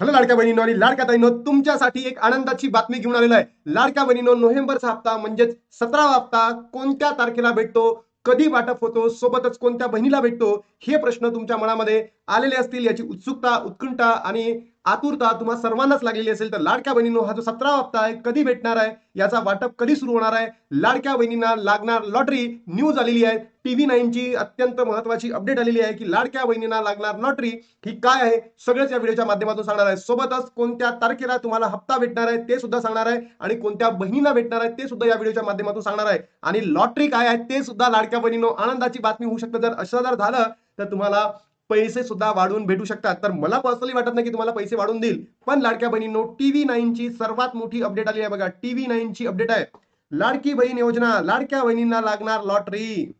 Hello लाडक्या बहिणीनो आणि लाडक्या ताईनो तुमच्यासाठी एक आनंदाची बातमी घेऊन आलेला आहे. लाडक्या बहिणीनो नोव्हेंबरचा हप्ता म्हणजेच सतरावा हप्ता कोणत्या तारखेला भेटतो? कधी वाटप होतो? सोबतच कोणत्या बहिणीला भेटतो? हे प्रश्न तुमच्या मनामध्ये आलेले असतील याची उत्सुकता उत्कंठा आणि आतुरता तुम्हा सर्वांनाच लागलेली असेल तर लाडक्या बहिणींनो हा जो सतरावा हप्ता आहे कधी भेटणार आहे? याचा वाटप कधी सुरू होणार आहे? लाडक्या बहिणींना लागणार लॉटरी न्यूज आलेली आहे. टीव्ही नाईनची अत्यंत महत्वाची अपडेट आलेली आहे की लाडक्या बहिणींना लागणार लॉटरी ही काय आहे? सगळंच या व्हिडिओच्या माध्यमातून सांगणार आहे. सोबतच कोणत्या तारखेला तुम्हाला हप्ता भेटणार आहे ते सुद्धा सांगणार आहे आणि कोणत्या बहिणींना भेटणार आहे ते सुद्धा या व्हिडिओच्या माध्यमातून सांगणार आहे. आणि लॉटरी काय आहे ते सुद्धा लाडक्या बहिणीनो आनंदाची बातमी होऊ शकते. जर असं जर झालं तर तुम्हाला पैसे सुद्धा वाढवून भेटू शकतात. तर मला पर्सनली वाटत नाही की तुम्हाला पैसे वाढवून देईल. पण लाडक्या बहिणींनो टीव्ही नाईनची सर्वात मोठी अपडेट आली आहे बघा. टीव्ही नाईनची अपडेट आहे. लाडकी बहीण योजना लाडक्या बहिणींना लागणार लॉटरी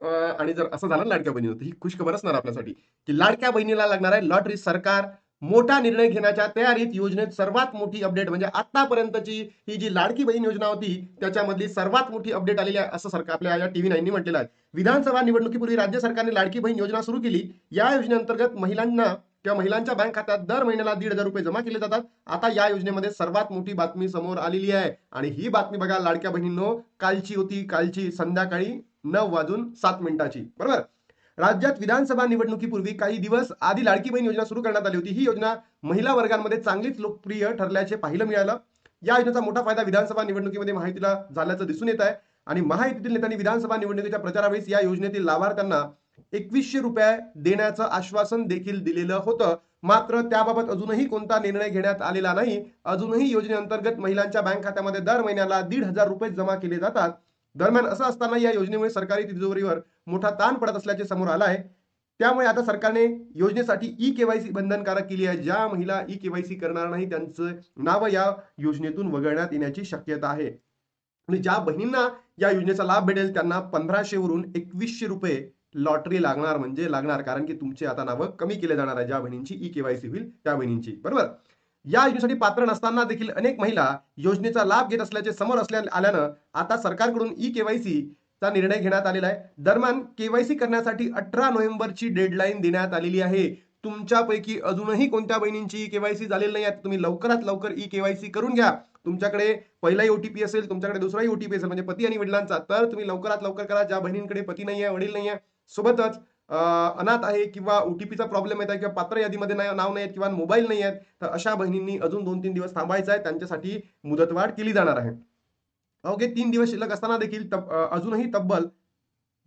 आणि जर असं झालं लाडक्या बहिणी तर ही खुशखबर असणार आपल्यासाठी. की लाडक्या बहिणीला लागणार आहे लॉटरी सरकार. मोठा निर्णय घेण्याच्या तयारीत योजनेत सर्वात मोठी अपडेट म्हणजे आतापर्यंतची ही जी लाडकी बहीण योजना होती त्याच्यामधली सर्वात मोठी अपडेट आलेली आहे असं सरकार आपल्या या टीव्ही नाईननी म्हटलेलं आहे. विधानसभा निवडणुकीपूर्वी राज्य सरकारने लाडकी बहीण योजना सुरू केली. या योजनेअंतर्गत महिलांना किंवा महिलांच्या बँक खात्यात दर महिन्याला दीड हजार रुपये जमा केले जातात. आता या योजनेमध्ये सर्वात मोठी बातमी समोर आलेली आहे. आणि ही बातमी बघा लाडक्या बहिणींनो कालची होती कालची संध्याकाळी नऊ वाजून सात मिनिटाची. बरोबर? राज्यात विधानसभा निवडणुकीपूर्वी काही दिवस आधी लाडकी बहीण योजना सुरू करण्यात आली होती. ही योजना महिला वर्गांमध्ये चांगलीच लोकप्रिय ठरल्याचे पाहिलं मिळालं. या योजनेचा मोठा फायदा विधानसभा निवडणुकीमध्ये माहितीला झाल्याचं दिसून येत आहे आणि महायुतीतील नेत्यांनी विधानसभा निवडणुकीच्या प्रचारावेळेस या योजनेतील लाभार्थ्यांना एकवीसशे रुपये देण्याचं आश्वासन देखील दिलेलं होतं. मात्र त्याबाबत अजूनही कोणता निर्णय घेण्यात आलेला नाही. अजूनही योजनेअंतर्गत महिलांच्या बँक खात्यामध्ये दर महिन्याला दीड हजार रुपये जमा केले जातात. दरम्यान असं असताना या योजनेमुळे सरकारी तिजोरीवर मोठा ताण पडत असल्याचे समोर आला आहे त्यामुळे आता सरकारने योजनेसाठी ई केवायसी बंधनकारक केली आहे. ज्या महिला ई केवायसी करणार नाही त्यांचं नाव या योजनेतून वगळण्यात येण्याची शक्यता आहे. आणि ज्या बहिणींना या योजनेचा लाभ भेटेल त्यांना पंधराशे वरून एकवीसशे रुपये लॉटरी लागणार म्हणजे लागणार. कारण की तुमचे आता नावं कमी केले जाणार आहे. ज्या बहिणींची ई केवायसी होईल त्या बहिणींची. बरोबर? या योजनेसाठी पात्र नसताना देखील अनेक महिला योजनेचा लाभ घेत असल्याचे समोर असल्या आल्यानं आता सरकारकडून ई केवायसी चा निर्णय घेण्यात आलेला आहे. दरम्यान केवायसी करण्यासाठी अठरा नोव्हेंबरची डेडलाईन देण्यात आलेली आहे. तुमच्यापैकी अजूनही कोणत्या बहिणींची ई केवायसी झालेली नाही आहे? तुम्ही लवकरात लवकर ई केवायसी करून घ्या. तुमच्याकडे पहिलाही ओटीपी असेल तुमच्याकडे दुसराही ओटीपी असेल म्हणजे पती आणि वडिलांचा तर तुम्ही लवकरात लवकर करा. ज्या बहिणींकडे पती नाही आहे वडील नाही आहे सोबतच अनाथ आहे किंवा ओटीपीचा प्रॉब्लेम येत आहे किंवा पात्र यादीमध्ये नाही नाव नाही आहेत किंवा मोबाईल नाही आहेत तर अशा बहिणींनी अजून दोन तीन दिवस थांबायचं आहे. त्यांच्यासाठी मुदतवाढ केली जाणार आहे. ओके तीन दिवस शिल्लक असताना देखील तब- अजूनही तब्बल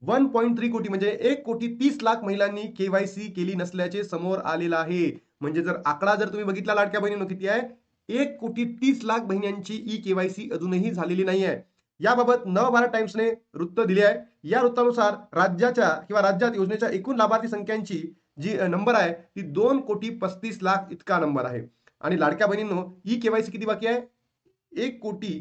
वन पॉईंट थ्री कोटी म्हणजे एक कोटी तीस लाख महिलांनी केवायसी केली नसल्याचे समोर आलेलं आहे. म्हणजे जर आकडा जर तुम्ही बघितला लाडक्या बहिणीनं किती आहे? एक कोटी तीस लाख बहिण्यांची ई केवायसी अजूनही झालेली नाही आहे. याबाबत नवभारत टाइम्सने वृत्त दिले आहे. या वृत्तानुसार राज्याच्या किंवा राज्यात योजनेच्या एकूण लाभार्थी संख्यांची जी नंबर आहे ती दोन कोटी पस्तीस लाख इतका नंबर आहे. आणि लाडक्या बहिणींनो ई केवायसी किती बाकी आहे? एक कोटी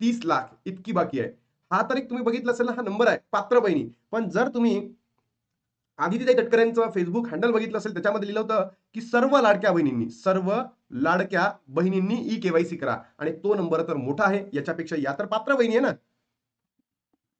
तीस लाख इतकी बाकी आहे. हा तर एक तुम्ही बघितलं असेल हा नंबर आहे पात्र बहिणी. पण जर तुम्ही आदितीताई तटकरेंचं फेसबुक हँडल बघितलं असेल त्याच्यामध्ये लिहिलं होतं की सर्व लाडक्या बहिणींनी सर्व लाडक्या बहिणींनी ई केवायसी करा. आणि तो नंबर तर मोठा आहे. याच्यापेक्षा या तर पात्र बहिणी आहे ना.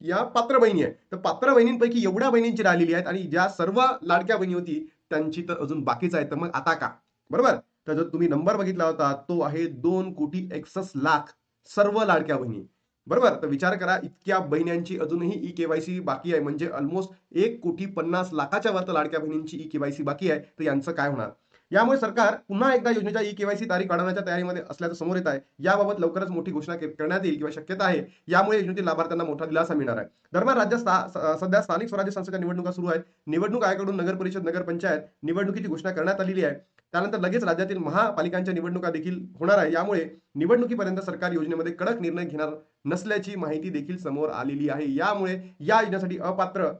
या पात्र बहिणी आहे. तर पात्र बहिणींपैकी एवढ्या बहिणींची राहिलेली आहेत आणि ज्या सर्व लाडक्या बहिणी होती त्यांची तर अजून बाकीच आहे तर मग आता का? बरोबर? तर जर तुम्ही नंबर बघितला होता तो आहे दोन कोटी एकसष्ट लाख सर्व लाडक्या बहिणी. बरोबर? तर विचार करा इतक्या बहिण्यांची अजूनही ई केवायसी बाकी आहे. म्हणजे ऑलमोस्ट एक कोटी पन्नास लाखाच्या वर तर लाडक्या बहिणींची ई केवायसी बाकी आहे. तर यांचं काय होणार? यामुळे सरकार पुन्हा एकदा योजनेच्या ई केवायसी तारीख वाढवण्याच्या तयारीमध्ये असल्याचं समोर येत आहे. याबाबत लवकरच मोठी घोषणा करण्यात येईल किंवा शक्यता आहे. यामुळे योजनेतील लाभार्थ्यांना मोठा दिलासा मिळणार आहे. दरम्यान राज्यात सध्या स्थानिक स्वराज्य संस्थेच्या निवडणुका सुरू आहेत. निवडणूक आयोगाकडून नगर परिषद नगर पंचायत निवडणुकीची घोषणा करण्यात आलेली आहे. त्यानंतर लगेच राज्यातील महापालिकांच्या निवडणुका देखील होणार आहे. यामुळे निवडणुकीपर्यंत सरकार योजनेमध्ये कडक निर्णय घेणार नसल्याची माहिती देखील समोर आलेली आहे. यामुळे या योजनेसाठी अपात्र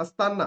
असताना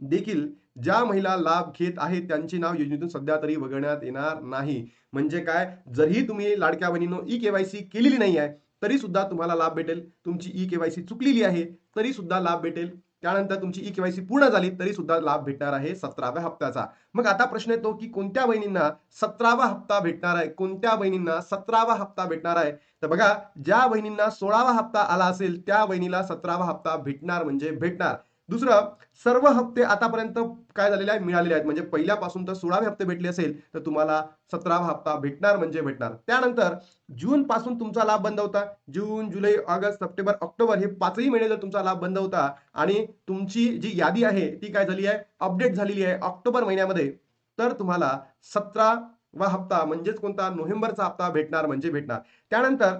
देखील ज्या महिला लाभ घेत आहेत त्यांचे नाव योजनेतून सध्या तरी वगळण्यात येणार नाही. म्हणजे काय? जरी तुम्ही लाडक्या बहिणीनं ई केवायसी केलेली नाही आहे तरी सुद्धा तुम्हाला लाभ भेटेल. तुमची ई केवायसी चुकलेली आहे तरी सुद्धा लाभ भेटेल. त्यानंतर तुमची ई केवायसी पूर्ण झाली तरी सुद्धा लाभ भेटणार आहे सतराव्या हप्त्याचा. मग आता प्रश्न येतो की कोणत्या बहिणींना सतरावा हप्ता भेटणार आहे? कोणत्या बहिणींना सतरावा हप्ता भेटणार आहे? तर बघा ज्या बहिणींना सोळावा हप्ता आला असेल त्या बहिणीला सतरावा हप्ता भेटणार म्हणजे भेटणार. दुसरं सर्व हप्ते आतापर्यंत काय झालेले आहे मिळालेले आहेत. म्हणजे पहिल्यापासून तर सोळावे हप्ते भेटले असेल तर तुम्हाला सतरावा हप्ता भेटणार म्हणजे भेटणार. त्यानंतर जून पासून तुमचा लाभ बंद होता. जून जुलै ऑगस्ट सप्टेंबर ऑक्टोबर हे पाचही महिने जर तुमचा लाभ बंद होता आणि तुमची जी यादी आहे ती काय झाली आहे? अपडेट झालेली आहे ऑक्टोबर महिन्यामध्ये. तर तुम्हाला सतरा वा हप्ता म्हणजेच कोणता? नोव्हेंबरचा हप्ता भेटणार म्हणजे भेटणार. त्यानंतर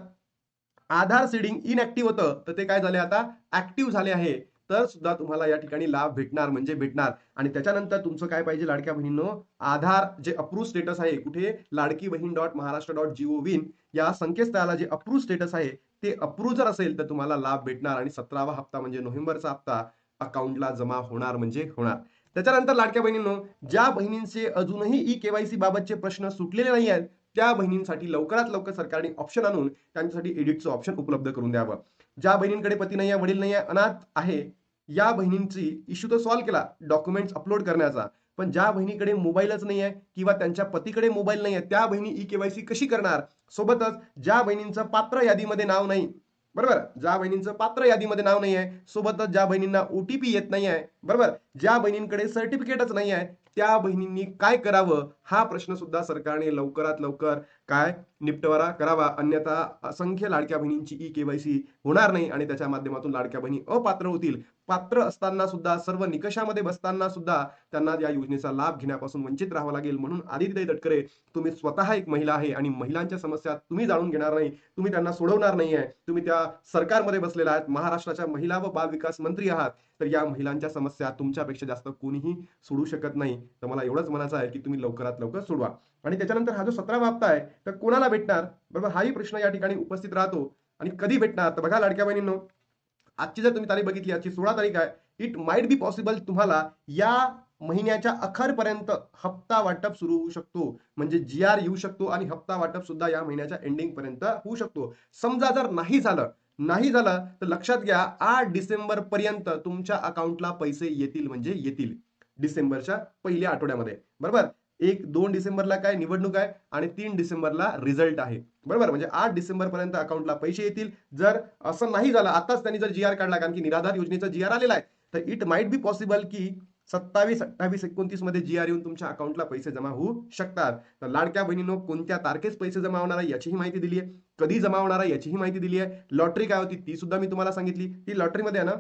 आधार सीडिंग इनऍक्टिव्ह होतं. तर ते काय झाले आता? ऍक्टिव्ह झाले आहे. तर सुद्धा तुम्हाला या ठिकाणी लाभ भेटणार म्हणजे भेटणार. आणि त्याच्यानंतर तुमचं काय पाहिजे लाडक्या बहिणींनो? आधार जे अप्रूव्ह स्टेटस आहे कुठे? Ladki Bahin dot Maharashtra dot G O win या संकेतस्थळाला जे अप्रूव्ह स्टेटस आहे ते अप्रूव्ह जर असेल तर तुम्हाला लाभ भेटणार. आणि सतरावा हप्ता म्हणजे नोव्हेंबरचा हप्ता अकाउंटला जमा होणार म्हणजे होणार. त्याच्यानंतर लाडक्या बहिणींनो ज्या बहिणींचे अजूनही ई केवायसी बाबतचे प्रश्न सुटलेले नाही आहेत त्या बहिणींसाठी लवकरात लवकर सरकारने ऑप्शन आणून त्यांच्यासाठी एडिटचं ऑप्शन उपलब्ध करून द्यावं. ज्या बहिणींकडे पती नाही आहे वडील नाही आहे अनाथ आहे या बहिणींची इश्यू तर सॉल्व्ह केला डॉक्युमेंट्स अपलोड करण्याचा. पण ज्या बहिणीकडे मोबाईलच नाही आहे किंवा त्यांच्या पतीकडे मोबाईल नाही आहे त्या बहिणी ई केवायसी कशी करणार? सोबतच ज्या बहिणींचं पात्र यादीमध्ये नाव नाही बरोबर? ज्या बहिणींचं पात्र यादीमध्ये नाव नाही आहे सोबतच ज्या बहिणींना ओटीपी येत नाही आहे बरोबर? ज्या बहिणींकडे सर्टिफिकेटच नाही आहे त्या बहिणींनी काय करावं? हा प्रश्न सुद्धा सरकारने लवकरात लवकर काय निपटवारा करावा. अन्यथा असंख्य लाडक्या बहिणींची ई केवायसी होणार नाही आणि त्याच्या माध्यमातून लाडक्या बहिणी अपात्र होतील. पात्र असताना सुद्धा सर्व निकषामध्ये बसताना सुद्धा त्यांना या योजनेचा लाभ घेण्यापासून वंचित राहावं लागेल. म्हणून आदित्य तटकरे तुम्ही स्वतः एक महिला आहे आणि महिलांच्या समस्या तुम्ही जाणून घेणार नाही तुम्ही त्यांना सोडवणार नाही आहे. तुम्ही त्या सरकारमध्ये बसलेला आहात महाराष्ट्राच्या महिला व बाल विकास मंत्री आहात. तर या महिलांच्या समस्या तुमच्यापेक्षा जास्त कोणीही सोडू शकत नाही. तर मला एवढंच म्हणायचं आहे की तुम्ही लवकरात लवकर सोडवा. आणि त्याच्यानंतर हा जो सतरा हप्ता आहे तर कोणाला भेटणार? बरोबर हाही प्रश्न या ठिकाणी उपस्थित राहतो. आणि कधी भेटणार? तर बघा लाडक्या बहिणींनो आजची जर तुम्ही तारीख बघितली आजची सोळा तारीख आहे इट माइट बी पॉसिबल तुम्हाला या महिन्याच्या अखरपर्यंत हप्ता वाटप सुरू होऊ शकतो. म्हणजे जी आर येऊ शकतो आणि हप्ता वाटप सुद्धा या महिन्याच्या एंडिंग पर्यंत होऊ शकतो. समजा जर नाही झालं नाही झालं तर लक्षात घ्या आठ डिसेंबर पर्यंत तुमच्या अकाउंटला पैसे येतील म्हणजे येतील. डिसेंबरच्या पहिल्या आठवड्यामध्ये. बरोबर? एक दोन डिसेंबरला काय निवडणूक आहे आणि तीन डिसेंबरला रिझल्ट आहे. बरोबर? म्हणजे आठ डिसेंबर पर्यंत अकाउंटला पैसे येतील. जर असं नाही झालं आताच त्यांनी जर जी आर काढला कारण की निराधार योजनेचा जी आर आलेला आहे तर इट माइट बी पॉसिबल की सत्तावीस अठ्ठावीस एकोणतीसमध्ये जी आर येऊन तुमच्या अकाउंटला पैसे जमा होऊ शकतात. तर लाडक्या बहिणीनो कोणत्या तारखेस पैसे जमा होणार आहे याचीही माहिती दिली आहे कधी जमा होणार आहे याचीही माहिती दिली आहे लॉटरी काय होती ती सुद्धा मी तुम्हाला सांगितली. ती लॉटरीमध्ये आहे ना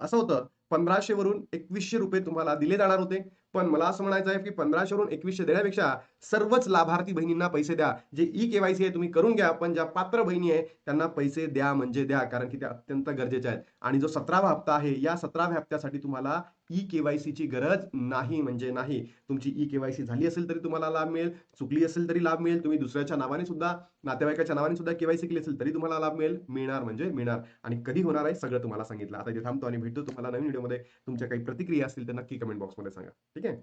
असं होतं पंधराशे वरून एकवीसशे रुपये तुम्हाला दिले जाणार होते. पण मला असं म्हणायचं आहे की पंधराशेवरून एकवीसशे देण्यापेक्षा सर्वच लाभार्थी बहिणींना पैसे द्या. जे ई केवायसी आहे तुम्ही करून घ्या पण ज्या पात्र बहिणी आहे त्यांना पैसे द्या म्हणजे द्या कारण की ते अत्यंत गरजेचे आहेत. आणि जो सतरावा हप्ता आहे या सतराव्या हप्त्यासाठी तुम्हाला ई केवायसीची गरज नाही म्हणजे नाही. तुमची ई केवायसी झाली असेल तरी तुम्हाला लाभ मिळेल चुकली असेल तरी लाभ मिळेल तुम्ही दुसऱ्याच्या नावाने सुद्धा नातेवाईकाच्या नावाने सुद्धा केवायसी केली असेल तरी तुम्हाला लाभ मिळेल मिळणार म्हणजे मिळणार. आणि कधी होणार आहे सगळं तुम्हाला सांगितलं. आता इथे थांबतो आणि भेटतो तुम्हाला नवीन व्हिडिओमध्ये. तुमच्या काही प्रतिक्रिया असतील तर नक्की कमेंट बॉक्समध्ये सांगा. ठीक आहे? again